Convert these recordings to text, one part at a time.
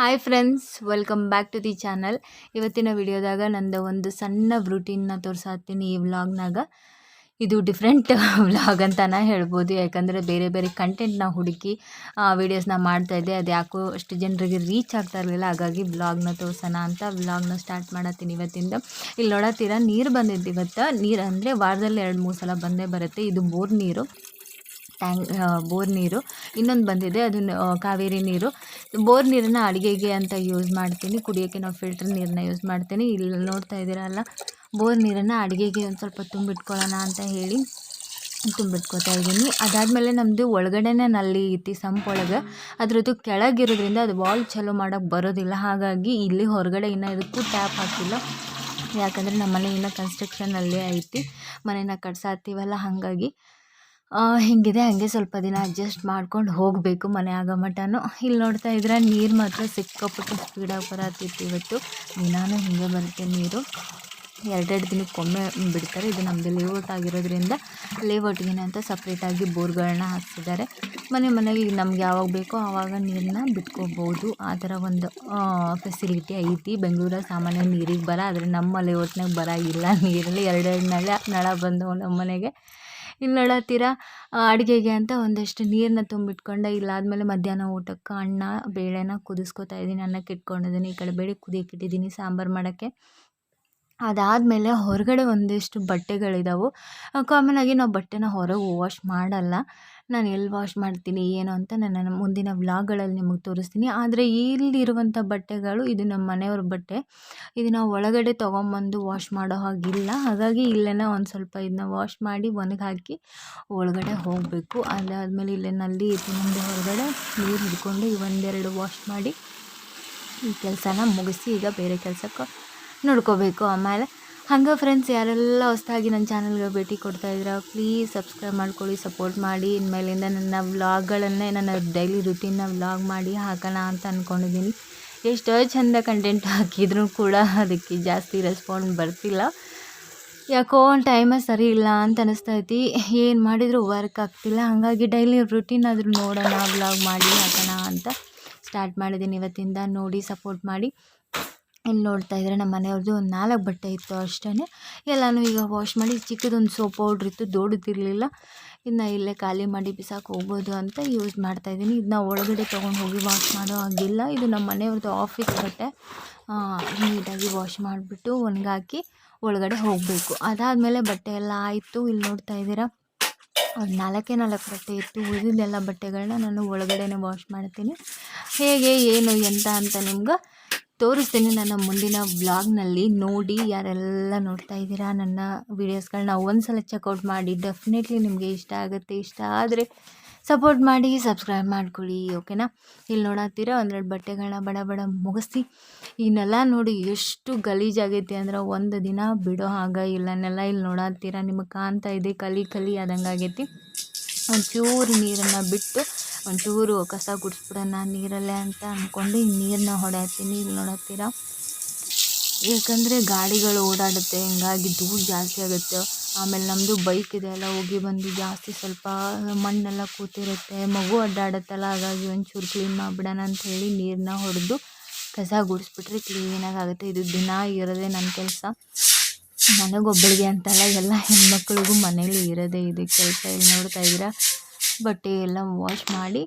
Hi friends welcome back to the channel ಇವತ್ತಿನ ವಿಡಿಯೋದಾಗ ನಂದು ಒಂದು ಸಣ್ಣ ರೂಟೀನ್ನ ತೋರ್ಸಾತ್ತೀನಿ ಈ ವ್ಲಾಗ್ನಾಗ ಇದು ಡಿಫ್ರೆಂಟ್ ವ್ಲಾಗ್ ಅಂತಾನೆ ಹೇಳ್ಬೋದು. ಯಾಕಂದರೆ ಬೇರೆ ಬೇರೆ ಕಂಟೆಂಟ್ನ ಹುಡುಕಿ ವೀಡಿಯೋಸ್ನ ಮಾಡ್ತಾಯಿದ್ದೆ ಅದು ಯಾಕೋ ಅಷ್ಟು ಜನರಿಗೆ ರೀಚ್ ಆಗ್ತಾ ಇರಲಿಲ್ಲ. ಹಾಗಾಗಿ ವ್ಲಾಗ್ನ ತೋರಿಸೋಣ ಅಂತ ವ್ಲಾಗ್ನ ಸ್ಟಾರ್ಟ್ ಮಾಡತ್ತೀನಿ ಇವತ್ತಿಂದ. ಇಲ್ಲಿ ನೋಡತ್ತೀರ ನೀರು ಬಂದಿದ್ದು ಇವತ್ತು. ನೀರು ಅಂದರೆ ವಾರದಲ್ಲಿ ಎರಡು ಮೂರು ಸಲ ಬಂದೇ ಬರುತ್ತೆ. ಇದು ಬೋರ್ ನೀರು. ಟ್ಯಾಂಕ್ ಬೋರ್ ನೀರು. ಇನ್ನೊಂದು ಬಂದಿದೆ ಅದು ಕಾವೇರಿ ನೀರು. ಬೋರ್ ನೀರನ್ನು ಅಡುಗೆಗೆ ಅಂತ ಯೂಸ್ ಮಾಡ್ತೀನಿ. ಕುಡಿಯೋಕ್ಕೆ ನಾವು ಫಿಲ್ಟರ್ ನೀರನ್ನ ಯೂಸ್ ಮಾಡ್ತೀನಿ. ಇಲ್ಲಿ ನೋಡ್ತಾ ಇದ್ದೀರಲ್ಲ, ಬೋರ್ ನೀರನ್ನು ಅಡುಗೆಗೆ ಒಂದು ಸ್ವಲ್ಪ ತುಂಬಿಟ್ಕೊಳ್ಳೋಣ ಅಂತ ಹೇಳಿ ತುಂಬಿಟ್ಕೊತಾ ಇದ್ದೀನಿ. ಅದಾದಮೇಲೆ ನಮ್ಮದು ಒಳಗಡೆನೇ ನಲ್ಲಿ ಐತಿ ಸಂಪ್ ಒಳಗೆ, ಅದ್ರದ್ದು ಕೆಳಗಿರೋದ್ರಿಂದ ಅದು ವಾಲ್ ಚಲೋ ಮಾಡೋಕ್ಕೆ ಬರೋದಿಲ್ಲ. ಹಾಗಾಗಿ ಇಲ್ಲಿ ಹೊರಗಡೆ ಇನ್ನೂ ಇದಕ್ಕೂ ಟ್ಯಾಪ್ ಹಾಕಿಲ್ಲ. ಯಾಕಂದರೆ ನಮ್ಮ ಮನೆ ಇನ್ನೂ ಕನ್ಸ್ಟ್ರಕ್ಷನ್ನಲ್ಲೇ ಐತಿ. ಮನೇನ ಕಟ್ಸಾತೀವಲ್ಲ ಹಾಗಾಗಿ. ಹಿಂಗಿದೆ? ಹಾಗೆ ಸ್ವಲ್ಪ ದಿನ ಅಡ್ಜಸ್ಟ್ ಮಾಡ್ಕೊಂಡು ಹೋಗಬೇಕು ಮನೆ ಆಗೋ ಇಲ್ಲಿ ನೋಡ್ತಾ ಇದ್ರೆ ನೀರು ಮಾತ್ರ ಸಿಕ್ಕಾಪಟ್ಟೆ ಸ್ಪೀಡಾಗಿ ಬರತ್ತಿತ್ತು ಇವತ್ತು. ದಿನಾನು ಹಿಂಗೆ ಬರುತ್ತೆ ನೀರು. ಎರಡೆರಡು ದಿನಕ್ಕೊಮ್ಮೆ ಬಿಡ್ತಾರೆ. ಇದು ನಮ್ಮದು ಲೇಔಟ್ ಆಗಿರೋದ್ರಿಂದ ಲೇಔಟ್ಗೆ ಅಂತ ಸಪ್ರೇಟಾಗಿ ಬೋರ್ಗಳನ್ನ ಹಾಕ್ತಿದ್ದಾರೆ ಮನೆ ಮನೆಗೆ ನಮ್ಗೆ ಯಾವಾಗ ಬೇಕೋ ಆವಾಗ ನೀರನ್ನ ಬಿಟ್ಕೋಬೋದು. ಆ ಥರ ಒಂದು ಫೆಸಿಲಿಟಿ ಐತಿ. ಬೆಂಗಳೂರಲ್ಲಿ ಸಾಮಾನ್ಯ ನೀರಿಗೆ ಬರ, ಆದರೆ ನಮ್ಮ ಲೇಔಟ್ನಾಗ ಇಲ್ಲ. ನೀರಲ್ಲಿ ಎರಡೆರಡು ನಳ ನಳ ಬಂದವು ನಮ್ಮ ಮನೆಗೆ. ಇಲ್ಲಿ ನೋಡತ್ತೀರ ಅಡುಗೆಗೆ ಅಂತ ಒಂದಷ್ಟು ನೀರನ್ನ ತುಂಬಿಟ್ಕೊಂಡೆ. ಇಲ್ಲಾದಮೇಲೆ ಮಧ್ಯಾಹ್ನ ಊಟಕ್ಕೆ ಅನ್ನ, ಬೇಳೆನ ಕುದಿಸ್ಕೊತಾ ಇದ್ದೀನಿ. ಅನ್ನಕ್ಕೆ ಇಟ್ಕೊಂಡಿದ್ದೀನಿ. ಈ ಕಡೆ ಬೇಳೆ ಕುದಿಯಕ್ಕೆ ಇಟ್ಟಿದ್ದೀನಿ ಸಾಂಬಾರು ಮಾಡೋಕ್ಕೆ. ಅದಾದಮೇಲೆ ಹೊರಗಡೆ ಒಂದಿಷ್ಟು ಬಟ್ಟೆಗಳಿದಾವೆ. ಆಗಿ ನಾವು ಬಟ್ಟೆನ ಹೊರಗೆ ವಾಶ್ ಮಾಡಲ್ಲ. ನಾನು ಎಲ್ಲಿ ವಾಶ್ ಮಾಡ್ತೀನಿ, ಏನು ಅಂತ ನಾನು ಮುಂದಿನ ವ್ಲಾಗ್ಗಳಲ್ಲಿ ನಿಮಗೆ ತೋರಿಸ್ತೀನಿ. ಆದರೆ ಇಲ್ಲಿರುವಂಥ ಬಟ್ಟೆಗಳು, ಇದು ನಮ್ಮ ಮನೆಯವ್ರ ಬಟ್ಟೆ. ಇದು ನಾವು ಒಳಗಡೆ ತೊಗೊಂಬಂದು ವಾಶ್ ಮಾಡೋ ಹಾಗಿಲ್ಲ. ಹಾಗಾಗಿ ಇಲ್ಲೇ ಒಂದು ಸ್ವಲ್ಪ ಇದನ್ನ ವಾಶ್ ಮಾಡಿ ಒಣಗಿ ಹಾಕಿ ಒಳಗಡೆ ಹೋಗಬೇಕು. ಅದಾದಮೇಲೆ ಇಲ್ಲೇ ನಲ್ಲಿ ಮುಂದೆ ಹೊರಗಡೆ ನೀರು ಹಿಡ್ಕೊಂಡು ಒಂದೆರಡು ವಾಶ್ ಮಾಡಿ ಈ ಕೆಲಸನ ಮುಗಿಸಿ ಈಗ ಬೇರೆ ಕೆಲಸಕ್ಕೆ ನೋಡ್ಕೋಬೇಕು. ಆಮೇಲೆ ಹಂಗೆ ಫ್ರೆಂಡ್ಸ್ ಯಾರೆಲ್ಲ ಹೊಸ್ದಾಗಿ ನನ್ನ ಚಾನಲ್ಗೆ ಭೇಟಿ ಕೊಡ್ತಾ ಇದ್ದೀರಾ ಪ್ಲೀಸ್ ಸಬ್ಸ್ಕ್ರೈಬ್ ಮಾಡ್ಕೊಳ್ಳಿ ಸಪೋರ್ಟ್ ಮಾಡಿ. ಇನ್ಮೇಲಿಂದ ನನ್ನ ವ್ಲಾಗ್ಗಳನ್ನೇ ನನ್ನ ಡೈಲಿ ರುಟೀನ್ನ ವ್ಲಾಗ್ ಮಾಡಿ ಹಾಕೋಣ ಅಂತ ಅಂದ್ಕೊಂಡಿದ್ದೀನಿ ಎಷ್ಟೋ ಚಂದ ಕಂಟೆಂಟ್ ಹಾಕಿದ್ರೂ ಕೂಡ ಅದಕ್ಕೆ ಜಾಸ್ತಿ ರೆಸ್ಪಾಂಡ್ ಬರ್ತಿಲ್ಲ. ಯಾಕೋ ಟೈಮೇ ಸರಿ ಇಲ್ಲ ಅಂತ ಅನಿಸ್ತೈತಿ. ಏನು ಮಾಡಿದರೂ ವರ್ಕ್ ಆಗ್ತಿಲ್ಲ. ಹಾಗಾಗಿ ಡೈಲಿ ರುಟೀನ್ ಆದರೂ ನೋಡೋಣ ವ್ಲಾಗ್ ಮಾಡಿ ಹಾಕೋಣ ಅಂತ ಸ್ಟಾರ್ಟ್ ಮಾಡಿದ್ದೀನಿ. ಇವತ್ತಿಂದ ನೋಡಿ ಸಪೋರ್ಟ್ ಮಾಡಿ. ಇಲ್ಲಿ ನೋಡ್ತಾ ಇದ್ದರೆ ನಮ್ಮ ಮನೆಯವ್ರದ್ದು ಒಂದು ನಾಲ್ಕು ಬಟ್ಟೆ ಇತ್ತು ಅಷ್ಟೇ ಎಲ್ಲನೂ ಈಗ ವಾಶ್ ಮಾಡಿ ಚಿಕ್ಕದೊಂದು ಸೋಪ್ ಪೌಡ್ರ್ ಇತ್ತು, ದೊಡ್ಡದಿರಲಿಲ್ಲ. ಇದನ್ನ ಇಲ್ಲೇ ಖಾಲಿ ಮಾಡಿ ಬಿಸಾಕಿ ಹೋಗ್ಬೋದು ಅಂತ ಯೂಸ್ ಮಾಡ್ತಾಯಿದ್ದೀನಿ ಇದನ್ನ ಒಳಗಡೆ ತೊಗೊಂಡು ಹೋಗಿ ವಾಶ್ ಮಾಡೋ ಹಾಗಿಲ್ಲ. ಇದು ನಮ್ಮ ಮನೆಯವ್ರದ್ದು ಆಫೀಸ್ ಬಟ್ಟೆ. ನೀಟಾಗಿ ವಾಶ್ ಮಾಡಿಬಿಟ್ಟು ಒಣಗಾಕಿ ಒಳಗಡೆ ಹೋಗಬೇಕು. ಅದಾದಮೇಲೆ ಬಟ್ಟೆ ಎಲ್ಲ ಆಯಿತು. ಇಲ್ಲಿ ನೋಡ್ತಾ ಇದ್ದೀರಾ, ಒಂದು ನಾಲ್ಕೇ ನಾಲ್ಕು ಬಟ್ಟೆ ಇತ್ತು. ಉಳಿದಿದ್ದೆಲ್ಲ ಬಟ್ಟೆಗಳನ್ನ ನಾನು ಒಳಗಡೆನೇ ವಾಶ್ ಮಾಡ್ತೀನಿ. ಹೇಗೆ, ಏನು, ಎಂತ ಅಂತ ನಿಮ್ಗೆ ತೋರಿಸ್ತೀನಿ ನನ್ನ ಮುಂದಿನ ಬ್ಲಾಗ್ನಲ್ಲಿ ನೋಡಿ, ಯಾರೆಲ್ಲ ನೋಡ್ತಾ ಇದ್ದೀರಾ ನನ್ನ ವೀಡಿಯೋಸ್ಗಳನ್ನ ಒಂದು ಸಲ ಚೆಕ್ಔಟ್ ಮಾಡಿ ಡೆಫಿನೆಟ್ಲಿ ನಿಮಗೆ ಇಷ್ಟ ಆಗುತ್ತೆ. ಇಷ್ಟ ಆದರೆ ಸಪೋರ್ಟ್ ಮಾಡಿ ಸಬ್ಸ್ಕ್ರೈಬ್ ಮಾಡ್ಕೊಳ್ಳಿ ಓಕೆನಾ ಇಲ್ಲಿ ನೋಡತ್ತೀರಾ ಒಂದೆರಡು ಬಟ್ಟೆಗಳನ್ನ ಬಡ ಬಡ ಮುಗಿಸಿ. ಇನ್ನೆಲ್ಲ ನೋಡಿ ಎಷ್ಟು ಗಲೀಜಾಗೈತಿ ಅಂದ್ರೆ ಒಂದು ದಿನ ಬಿಡೋ ಹಾಗ ಇಲ್ಲನ್ನೆಲ್ಲ ಇಲ್ಲಿ ನೋಡತ್ತೀರಾ ನಿಮಗೆ ಕಾಣ್ತಾ ಇದೆ, ಕಲಿ ಕಲಿ ಆದಂಗೆ ಆಗೈತಿ ಒಂಚೂರು ನೀರನ್ನು ಬಿಟ್ಟು ಒಂಚೂರು ಕಸ ಗುಡಿಸ್ಬಿಡೋಣ, ನೀರಲ್ಲೇ ಅಂತ ಅಂದ್ಕೊಂಡು ನೀರನ್ನ ಹೊಡೆಯತ್ತೀನಿ ಇಲ್ಲಿ ನೋಡತ್ತೀರ? ಏಕೆಂದರೆ ಗಾಡಿಗಳು ಓಡಾಡುತ್ತೆ, ಹಿಂಗಾಗಿ ಧೂಳು ಜಾಸ್ತಿ ಆಗುತ್ತೆ. ಆಮೇಲೆ ನಮ್ಮದು ಬೈಕ್ ಇದೆ ಎಲ್ಲ ಹೋಗಿ ಬಂದು ಜಾಸ್ತಿ ಸ್ವಲ್ಪ ಮಣ್ಣೆಲ್ಲ ಕೂತಿರುತ್ತೆ. ಮಗು ಅಡ್ಡಾಡುತ್ತಲ್ಲ, ಹಾಗಾಗಿ ಒಂಚೂರು ಕ್ಲೀನ್ ಮಾಡಿಬಿಡೋಣ ಅಂತ ಹೇಳಿ ನೀರನ್ನ ಹೊಡೆದು ಕಸ ಗುಡಿಸ್ಬಿಟ್ರೆ ಕ್ಲೀನಾಗಿ ಆಗುತ್ತೆ ಇದು ದಿನ ಇರೋದೇ ನನ್ನ ಕೆಲಸ. ನನಗೊಬ್ಬಳಿಗೆ ಅಂತಲ್ಲ, ಎಲ್ಲ ಹೆಣ್ಮಕ್ಳಿಗೂ ಮನೇಲಿ ಇರೋದೇ ಇದು ಕೆಲಸ. ಇಲ್ಲಿ ನೋಡ್ತಾ ಇದ್ದೀರಾ? ಬಟ್ಟೆ ಎಲ್ಲ ವಾಶ್ ಮಾಡಿ,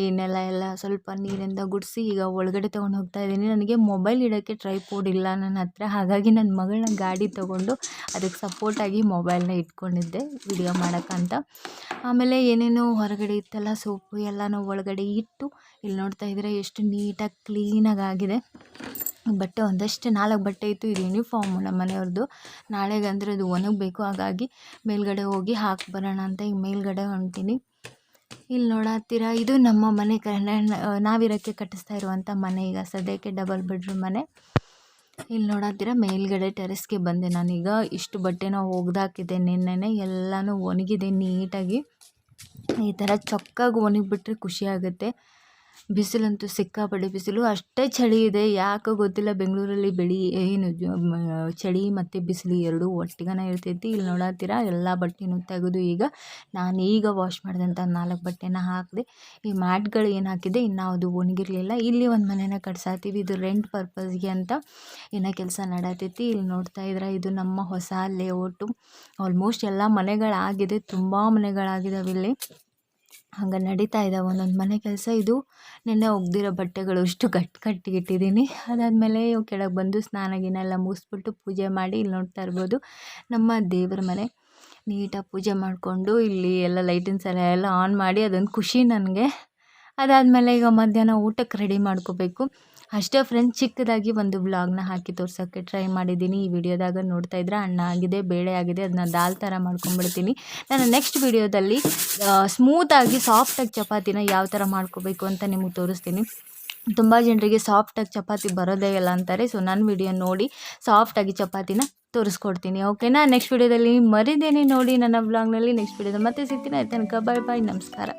ಈ ನೆಲ ಎಲ್ಲ ಸ್ವಲ್ಪ ನೀರಿಂದ ಗುಡಿಸಿ ಈಗ ಒಳಗಡೆ ತೊಗೊಂಡು ಹೋಗ್ತಾ ಇದ್ದೀನಿ. ನನಗೆ ಮೊಬೈಲ್ ಇಡೋಕ್ಕೆ ಟ್ರೈಪೋಡ್ ಇಲ್ಲ ನನ್ನ ಹತ್ರ. ಹಾಗಾಗಿ ನನ್ನ ಮಗಳನ್ನ ಗಾಡಿ ತೊಗೊಂಡು ಅದಕ್ಕೆ ಸಪೋರ್ಟಾಗಿ ಮೊಬೈಲ್ನ ಇಟ್ಕೊಂಡಿದ್ದೆ ವಿಡಿಯೋ ಮಾಡೋಕ್ಕಂತ. ಆಮೇಲೆ ಏನೇನೋ ಹೊರಗಡೆ ಇತ್ತಲ್ಲ, ಸೋಪು ಎಲ್ಲನೂ ಒಳಗಡೆ ಇಟ್ಟು ಇಲ್ಲಿ ನೋಡ್ತಾ ಇದ್ದರೆ ಎಷ್ಟು ನೀಟಾಗಿ ಕ್ಲೀನಾಗಿ ಆಗಿದೆ. ಬಟ್ಟೆ ಒಂದಷ್ಟು, ನಾಲ್ಕು ಬಟ್ಟೆ ಇತ್ತು, ಇದು ಯೂನಿಫಾರ್ಮು ನಮ್ಮ ಮನೆಯವ್ರದ್ದು ನಾಳೆಗೆ ಅಂದರೆ ಅದು ಒಣಗಬೇಕು. ಹಾಗಾಗಿ ಮೇಲ್ಗಡೆ ಹೋಗಿ ಹಾಕಿ ಬರೋಣ ಅಂತ ಈಗ ಮೇಲ್ಗಡೆ ಹೊಂಟೀನಿ. ಇಲ್ಲಿ ನೋಡಾತ್ತೀರಾ ಇದು ನಮ್ಮ ಮನೆ ನಾವಿರೋಕ್ಕೆ ಕಟ್ಟಿಸ್ತಾ ಇರುವಂಥ ಮನೆ ಈಗ, ಸದ್ಯಕ್ಕೆ ಡಬಲ್ ಬೆಡ್ರೂಮ್ ಮನೆ. ಇಲ್ಲಿ ನೋಡಾತ್ತೀರಾ ಮೇಲ್ಗಡೆ ಟೆರೆಸ್ಗೆ ಬಂದೆ ನಾನೀಗ. ಇಷ್ಟು ಬಟ್ಟೆನ ಒಗ್ದಾಕಿದ್ದೆ ನಿನ್ನೆನೆ, ಎಲ್ಲನೂ ಒಣಗಿದೆ ನೀಟಾಗಿ. ಈ ಥರ ಚೊಕ್ಕಾಗಿ ಒಣಗಿಬಿಟ್ರೆ ಖುಷಿ ಆಗುತ್ತೆ. ಬಿಸಿಲಂತೂ ಸಿಕ್ಕಾಪಟ್ಟೆ ಬಿಸಿಲು. ಅಷ್ಟೇ ಚಳಿ ಇದೆ. ಯಾಕೋ ಗೊತ್ತಿಲ್ಲ. ಬೆಂಗಳೂರಲ್ಲಿ ಬೆಳಿ, ಏನು ಚಳಿ ಮತ್ತು ಬಿಸಿಲು ಎರಡೂ ಒಟ್ಟಿಗನ ಇರ್ತೈತಿ. ಇಲ್ಲಿ ನೋಡತ್ತೀರ ಎಲ್ಲ ಬಟ್ಟೆನೂ ತೆಗೆದು ಈಗ ನಾನು ಈಗ ವಾಶ್ ಮಾಡಿದಂಥ ನಾಲ್ಕು ಬಟ್ಟೆನ ಹಾಕಿದೆ. ಈ ಮ್ಯಾಟ್ಗಳು ಏನು ಹಾಕಿದೆ ಇನ್ನು ಅದು ಒಣಗಿರಲಿಲ್ಲ. ಇಲ್ಲಿ ಒಂದು ಮನೆನ ಕಟ್ಸಾತೀವಿ. ಇದು ರೆಂಟ್ ಪರ್ಪಸ್ಗೆ ಅಂತ ಏನೋ ಕೆಲಸ ನಡತೈತಿ. ಇಲ್ಲಿ ನೋಡ್ತಾ ಇದ್ರೆ ಇದು ನಮ್ಮ ಹೊಸ ಲೇಔಟು ಆಲ್ಮೋಸ್ಟ್ ಎಲ್ಲ ಮನೆಗಳಾಗಿದೆ. ತುಂಬ ಮನೆಗಳಾಗಿದ್ದಾವೆ ಇಲ್ಲಿ. ಹಂಗೆ ನಡೀತಾ ಇದ್ದಾವೆ ಒಂದೊಂದು ಮನೆ ಕೆಲಸ ಇದು ನೆನ್ನೆ ಒಗ್ದಿರೋ ಬಟ್ಟೆಗಳು ಅಷ್ಟು ಗಟ್ಟಿ ಕಟ್ಟಿ ಇಟ್ಟಿದ್ದೀನಿ. ಅದಾದಮೇಲೆ ಕೆಳಗೆ ಬಂದು ಸ್ನಾನ ಗಿನ ಎಲ್ಲ ಮುಗಿಸ್ಬಿಟ್ಟು ಪೂಜೆ ಮಾಡಿ ಇಲ್ಲಿ ನೋಡ್ತಾ ಇರ್ಬೋದು. ನಮ್ಮ ದೇವರ ಮನೆ. ನೀಟಾಗಿ ಪೂಜೆ ಮಾಡಿಕೊಂಡು ಇಲ್ಲಿ ಎಲ್ಲ ಲೈಟಿಂಗ್ಸ್ ಎಲ್ಲ ಎಲ್ಲ ಆನ್ ಮಾಡಿ ಅದೊಂದು ಖುಷಿ ನನಗೆ. ಅದಾದಮೇಲೆ ಈಗ ಮಧ್ಯಾಹ್ನ ಊಟಕ್ಕೆ ರೆಡಿ ಮಾಡ್ಕೋಬೇಕು. ಅಷ್ಟೇ ಫ್ರೆಂಡ್ಸ್ ಚಿಕ್ಕದಾಗಿ ಒಂದು ಬ್ಲಾಗ್ನ ಹಾಕಿ ತೋರ್ಸೋಕ್ಕೆ ಟ್ರೈ ಮಾಡಿದ್ದೀನಿ. ಈ ವಿಡಿಯೋದಾಗ ನೋಡ್ತಾ ಇದ್ರೆ ಅಣ್ಣ ಆಗಿದೆ, ಬೇಳೆ ಆಗಿದೆ ಅದನ್ನ ದಾಲ್ ಥರ ಮಾಡ್ಕೊಂಡ್ಬಿಡ್ತೀನಿ. ನಾನು ನೆಕ್ಸ್ಟ್ ವಿಡಿಯೋದಲ್ಲಿ ಸ್ಮೂತಾಗಿ ಸಾಫ್ಟಾಗಿ ಚಪಾತಿನ ಯಾವ ಥರ ಮಾಡ್ಕೋಬೇಕು ಅಂತ ನಿಮಗೆ ತೋರಿಸ್ತೀನಿ. ತುಂಬ ಜನರಿಗೆ ಸಾಫ್ಟಾಗಿ ಚಪಾತಿ ಬರೋದೇ ಇಲ್ಲ ಅಂತಾರೆ ಸೊ ನನ್ನ ವಿಡಿಯೋ ನೋಡಿ ಸಾಫ್ಟಾಗಿ ಚಪಾತಿನ ತೋರಿಸ್ಕೊಡ್ತೀನಿ ಓಕೆನಾ ನೆಕ್ಸ್ಟ್ ವಿಡಿಯೋದಲ್ಲಿ ಮರಿದೇನೆ ನೋಡಿ ನನ್ನ ಬ್ಲಾಗ್ನಲ್ಲಿ ನೆಕ್ಸ್ಟ್ ವಿಡಿಯೋದಲ್ಲಿ ಮತ್ತೆ ಸಿಗ್ತೀನಿ ಆಯ್ತು ತನಕ. ಬಾಯ್ ಬಾಯ್ ನಮಸ್ಕಾರ.